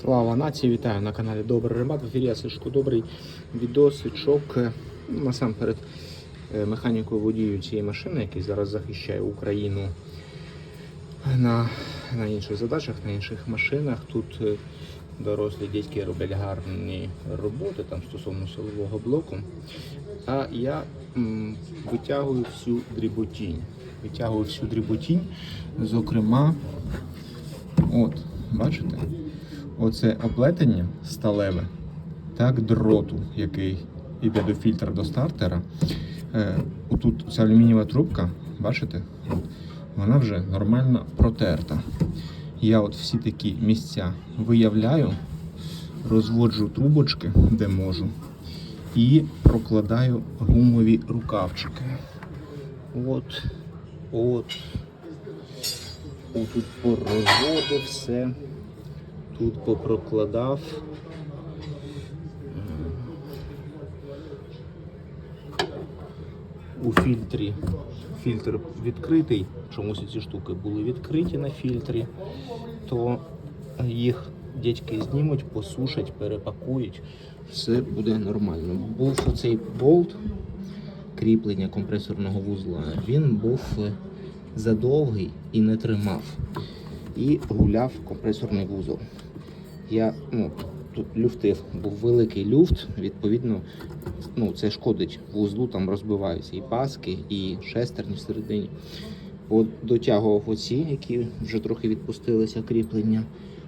Слава нації, вітаю на каналі Добрий Рибак. В ефірі я Сашко Добрий відосичок. Насамперед е, механікою водію цієї машини, який зараз захищає Україну на, на інших задачах, на інших машинах. Тут е, дорослі дядьки роблять гарні роботи там стосовно силового блоку. А я м, витягую всю дріботінь. Витягую всю дріботінь, зокрема, от, бачите? Оце оплетення сталеве, так, дроту, який йде до фільтра до стартера. Е, отут ця алюмінієва трубка, бачите? Вона вже нормально протерта. Я от всі такі місця виявляю, розводжу трубочки, де можу, і прокладаю гумові рукавчики. От, от. Отут порозводив все. Тут попрокладав. У фільтрі. Фільтр відкритий, чомусь ці штуки були відкриті на фільтрі, то їх дядьки знімуть, посушать, перепакують, все буде нормально. Був оцей болт кріплення компресорного вузла, він був е, задовгий і не тримав. І гуляв компресорний вузол. Я ну, тут люфтив, був великий люфт, відповідно, ну, це шкодить вузлу, там розбиваються і паски, і шестерні всередині. От дотягував оці, які вже трохи відпустилися кріплення.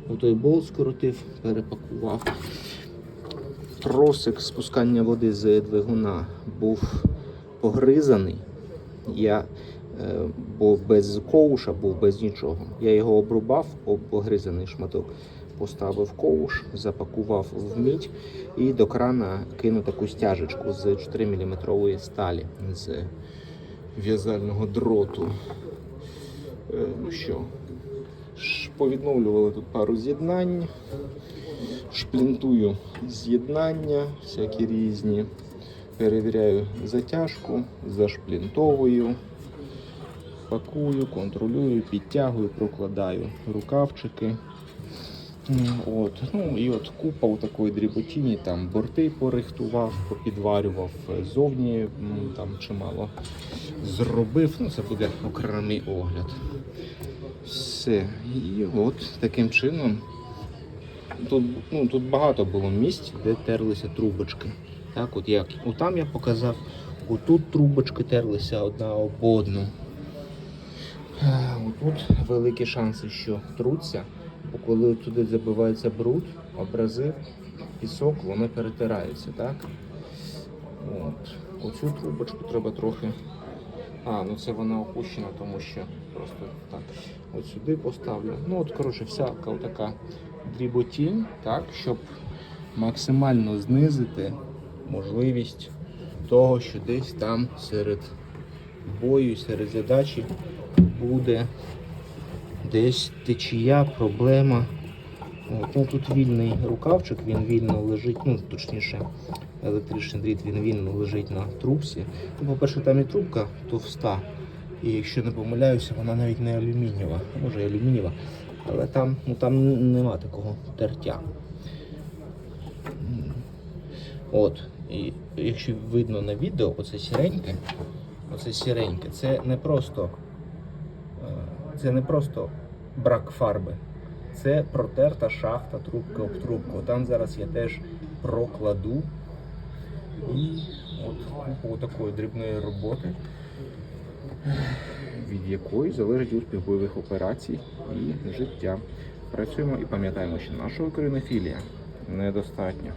Отой болт скоротив, перепакував. Тросик спускання води з двигуна був погризаний. Я е, без ковуша, був без нічого. Я його обрубав, об погризаний шматок, поставив ковуш, запакував в мідь і до крана кинув таку стяжечку з 4 мм сталі з в'язального дроту. Е, Ну що, повідновлювали тут пару з'єднань, шплінтую з'єднання, всякі різні. Перевіряю затяжку, зашплінтовую, пакую, контролюю, підтягую, прокладаю рукавчики. От. Ну і от купа у такої дріботіні, там борти порихтував, попідварював е, зовні, там чимало зробив. Ну, це буде окремий огляд. Все. І от таким чином. Тут, ну, тут багато було місць, де терлися трубочки. Так, от як там я показав, отут трубочки терлися одна об одну. Е, Отут великі шанси, що труться, коли туди забивається бруд, абразив, пісок, воно перетирається, так? От. Оцю трубочку треба трохи. А, ну це вона опущена, тому що просто так. От сюди поставлю. Ну от, коротше, всяка така дріботінь, так, щоб максимально знизити можливість того, що десь там серед бою, серед задачі буде десь течія, проблема. От, ну, тут вільний рукавчик, він вільно лежить, ну точніше, електричний дріт він вільно лежить на трубці. Ну, по-перше, там і трубка товста. І якщо не помиляюся, вона навіть не алюмінієва, може і алюмінієва, але там, ну, там нема такого тертя. От, і якщо видно на відео, оце сіреньке, оце сіреньке, це не просто, це не просто брак фарби. Це протерта шахта трубка об трубку. Там зараз я теж прокладу. І от купу такої дрібної роботи, від якої залежить успіх бойових операцій і життя. Працюємо і пам'ятаємо, що нашого українофілія недостатньо.